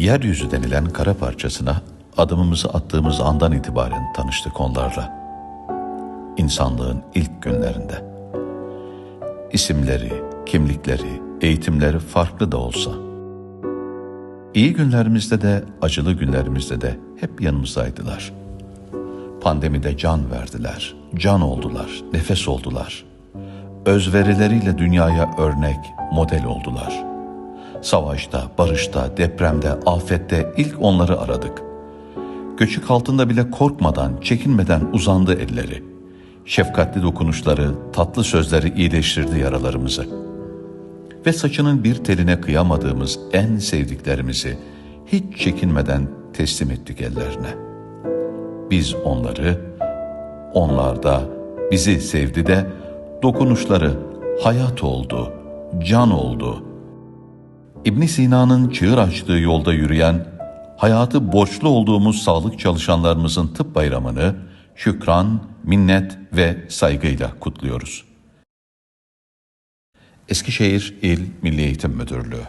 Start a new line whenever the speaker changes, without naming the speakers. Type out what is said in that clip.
Yeryüzü denilen kara parçasına adımımızı attığımız andan itibaren tanıştık onlarla. İnsanlığın ilk günlerinde. İsimleri, kimlikleri, eğitimleri farklı da olsa. İyi günlerimizde de, acılı günlerimizde de hep yanımızdaydılar. Pandemide can verdiler, can oldular, nefes oldular. Özverileriyle dünyaya örnek, model oldular. Savaşta, barışta, depremde, afette ilk onları aradık. Göçük altında bile korkmadan, çekinmeden uzandı elleri. Şefkatli dokunuşları, tatlı sözleri iyileştirdi yaralarımızı. Ve saçının bir teline kıyamadığımız en sevdiklerimizi hiç çekinmeden teslim ettik ellerine. Biz onları, onlar da bizi sevdi de dokunuşları hayat oldu, can oldu. İbn Sina'nın çığır açtığı yolda yürüyen, hayatı borçlu olduğumuz sağlık çalışanlarımızın tıp bayramını şükran, minnet ve saygıyla kutluyoruz. Eskişehir İl Milli Eğitim Müdürlüğü